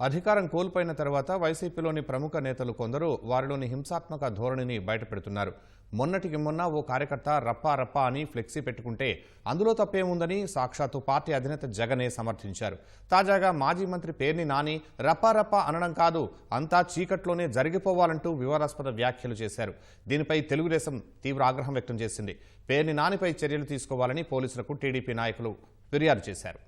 అధికారం కోల్పోయిన తర్వాత వైసీపీలోని ప్రముఖ నేతలు కొందరు వారిలోని హింసాత్మక ధోరణిని బయటపెడుతున్నారు. మొన్నటికి మొన్న ఓ కార్యకర్త రప్పా రప్పా అని ఫ్లెక్సీ పెట్టుకుంటే అందులో తప్పేముందని సాక్షాత్తు పార్టీ అధినేత జగనే సమర్థించారు. తాజాగా మాజీ మంత్రి పేర్ని నాని రప్పా రప్పా అనడం కాదు అంతా చీకట్లోనే జరిగిపోవాలంటూ వివాదాస్పద వ్యాఖ్యలు చేశారు. దీనిపై తెలుగుదేశం తీవ్ర ఆగ్రహం వ్యక్తం చేసింది. పేర్ని నానిపై చర్యలు తీసుకోవాలని పోలీసులకు టీడీపీ నాయకులు ఫిర్యాదు చేశారు.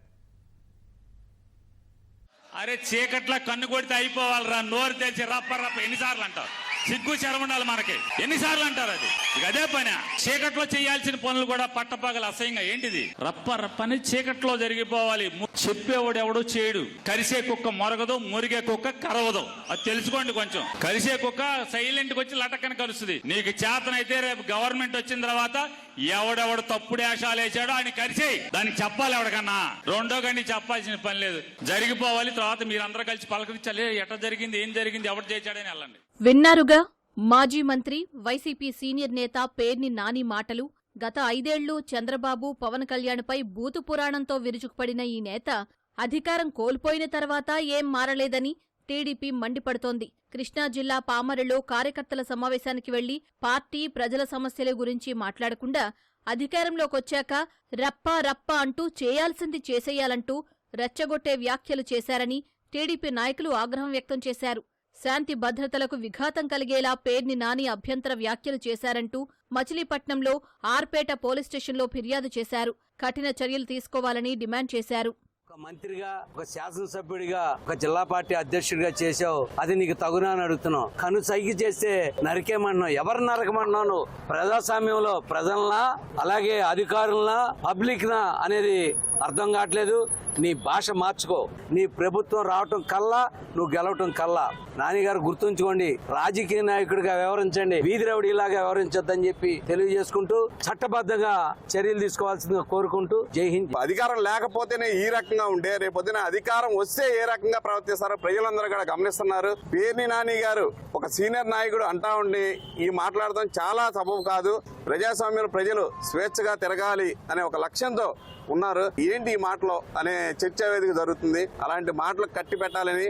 అరే చీకట్ల కన్ను కొడితే అయిపోవాలిరా నోరు తెచ్చి రప్ప రప్ప ఎన్నిసార్లు అంటారు సిగ్గు శరం ఉండాలి మనకి. ఎన్నిసార్లు అంటారు అది? ఇక అదే పని. చీకట్లో చేయాల్సిన పనులు కూడా పట్టపగల అసహ్యంగా. ఏంటిది? రప్ప రప్పని చీకట్లో జరిగిపోవాలి. చెప్పేవాడు ఎవడో చేయడు. కరిసే కుక్క మొరగదు మురిగే కుక్క కరవదు. అది తెలుసుకోండి కొంచెం. కరిసే కుక్క సైలెంట్ వచ్చి లటకని కలుస్తుంది నీకు చేతనైతే రేపు గవర్నమెంట్ వచ్చిన తర్వాత ఎవడెవడు తప్పుడు వేషాలు వేసాడో ఆయన కరిసేయి. దానికి చెప్పాలి ఎవడికన్నా రెండో గండి చెప్పాల్సిన పని లేదు. జరిగిపోవాలి తర్వాత మీరందరూ కలిసి పలకరించాలి. ఎట్లా జరిగింది ఏం జరిగింది ఎవడు చేశాడని వెళ్ళండి. విన్నారుగా? మాజీ మంత్రి వైసీపీ సీనియర్ నేత పేర్ని నాని మాటలు గత ఐదేళ్ళు చంద్రబాబు పవన్ కళ్యాణ్పై బూతు పురాణంతో విరుచుకుపడిన ఈ నేత అధికారం కోల్పోయిన తర్వాత ఏం మారలేదని టీడీపీ మండిపడుతోంది. కృష్ణా జిల్లా పామరలో కార్యకర్తల సమావేశానికి వెళ్ళి పార్టీ ప్రజల సమస్యల గురించి మాట్లాడకుండా అధికారంలోకొచ్చాక రప్పా రప్పా అంటూ చేయాల్సింది చేసేయాలంటూ రెచ్చగొట్టే వ్యాఖ్యలు చేశారని టీడీపీ నాయకులు ఆగ్రహం వ్యక్తం చేశారు. శాంతి భద్రతలకు విఘాతం కలిగేలా పేర్ని నాని అభ్యంతర వ్యాఖ్యలు చేశారంటూ మచిలీపట్నంలో ఆర్పేట పోలీస్ స్టేషన్లో ఫిర్యాదు చేశారు. కఠిన చర్యలు తీసుకోవాలని డిమాండ్ చేశారు. ఒక మంత్రిగా ఒక శాసనసభ్యుడిగా ఒక జిల్లా పార్టీ అధ్యక్షుడిగా చేసావు అది నీకు తగునా అని అడుగుతున్నావు. కను సైకి చేస్తే నరికేమన్నావు? ఎవరు నరకమన్నావు నువ్వు ప్రజాస్వామ్యంలో ప్రజలనా? అలాగే అధికారులనా? పబ్లిక్ నా అనేది అర్థం కావట్లేదు. నీ భాష మార్చుకో. నీ ప్రభుత్వం రావటం కల్లా నువ్వు గెలవటం కల్లా. నానిగారు గుర్తుంచుకోండి రాజకీయ నాయకుడిగా వ్యవహరించండి. వీధి రౌడీలాగా వ్యవహరించొద్దని చెప్పి తెలియజేసుకుంటూ చట్టబద్ధంగా చర్యలు తీసుకోవాల్సిందిగా కోరుకుంటూ జై హింద్. అధికారం లేకపోతేనే ఈ రకంగా ఉంటే రేపొద్దున అధికారం వస్తే ఏ రకంగా ప్రవర్తిస్తారో ప్రజలందరూ కూడా గమనిస్తున్నారు. పేర్ని నాని గారు ఒక సీనియర్ నాయకుడు అంటా ఉండి ఈ మాట్లాడడం చాలా సబబు కాదు. ప్రజాస్వామ్యంలో ప్రజలు స్వేచ్ఛగా తిరగాలి అనే ఒక లక్ష్యంతో ఉన్నారు. ఏంటి ఈ మాటలో అనే చర్చ వేదిక జరుగుతుంది. అలాంటి మాటలు కట్టి పెట్టాలని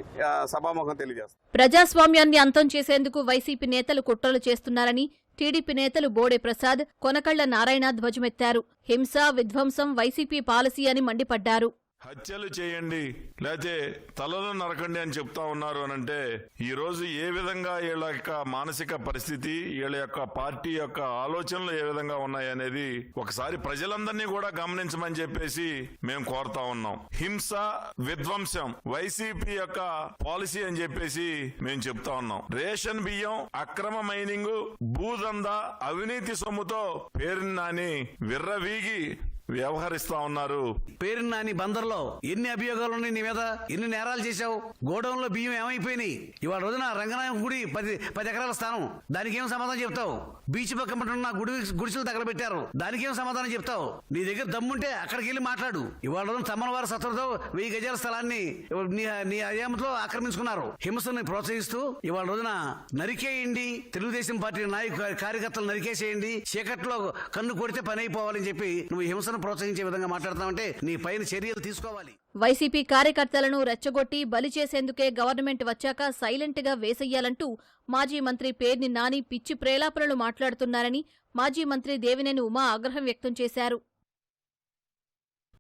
సభాముఖం తెలియజేస్తారు ప్రజాస్వామ్యాన్ని అంతం చేసేందుకు వైసీపీ నేతలు కుట్రలు చేస్తున్నారని టీడీపీ నేతలు బోడే ప్రసాద్ కొనకళ్ళ నారాయణ ధ్వజమెత్తారు. హింస విధ్వంసం వైసీపీ పాలసీ అని మండిపడ్డారు. హత్యలు చేయండి. లేతే తలలు నరకండి అని చెప్తా ఉన్నారు అని అంటే ఈ రోజు ఏ విధంగా వీళ్ళ యొక్క మానసిక పరిస్థితి వీళ్ళ యొక్క పార్టీ యొక్క ఆలోచనలు ఏ విధంగా ఉన్నాయి అనేది ఒకసారి ప్రజలందరినీ కూడా గమనించమని చెప్పేసి మేము కోరుతా ఉన్నాం. హింస విధ్వంసం వైసీపీ యొక్క పాలసీ అని చెప్పేసి మేము చెప్తా ఉన్నాం. రేషన్ బియ్యం అక్రమ మైనింగ్ భూదంద అవినీతి సొమ్ముతో పేరు నాని విర్రవీగి వ్యవహరిస్తా ఉన్నారు. పేరు నాని బందర్లో ఎన్ని అభియోగాలు ఉన్నాయి నీ మీద? ఎన్ని నేరాలు చేశావు? గోడౌన్లో బియ్యం ఏమైపోయినాయి? ఇవాళ రోజున రంగనాయక గుడి పది పది ఎకరాల స్థానం. దానికి ఏం సమాధానం చెప్తావు? బీచ్ పక్కన ఉన్న గుడి గుడిసెలు తగలబెట్టారు. దానికి ఏం సమాధానం చెప్తావు? నీ దగ్గర దమ్ముంటే అక్కడికి వెళ్ళి మాట్లాడు. ఇవాళ రోజున తమ్మల వారి సత్రంతో వెయ్యి గజాల స్థలాన్ని నీ నీ అయామతో ఆక్రమించుకున్నారు. హింసని ప్రోత్సహిస్తూ ఇవాళ రోజున నరికేయండి. తెలుగుదేశం పార్టీ నాయకు కార్యకర్తలు నరికేసేయండి. చీకట్లో కన్ను కొడితే పని అయిపోవాలని చెప్పి నువ్వు హింసను ప్రోత్సహించే విధంగా మాట్లాడతామంటే నీ పైన చర్యలు తీసుకోవాలి. వైసీపీ కార్యకర్తలను రెచ్చగొట్టి బలి చేసేందుకే గవర్నమెంట్ వచ్చాక సైలెంట్గా వేసెయ్యాలంటూ మాజీ మంత్రి పేర్ని నాని పిచ్చి ప్రేలాపనలు మాట్లాడుతున్నారని మాజీ మంత్రి దేవినేని ఉమా ఆగ్రహం వ్యక్తం చేశారు.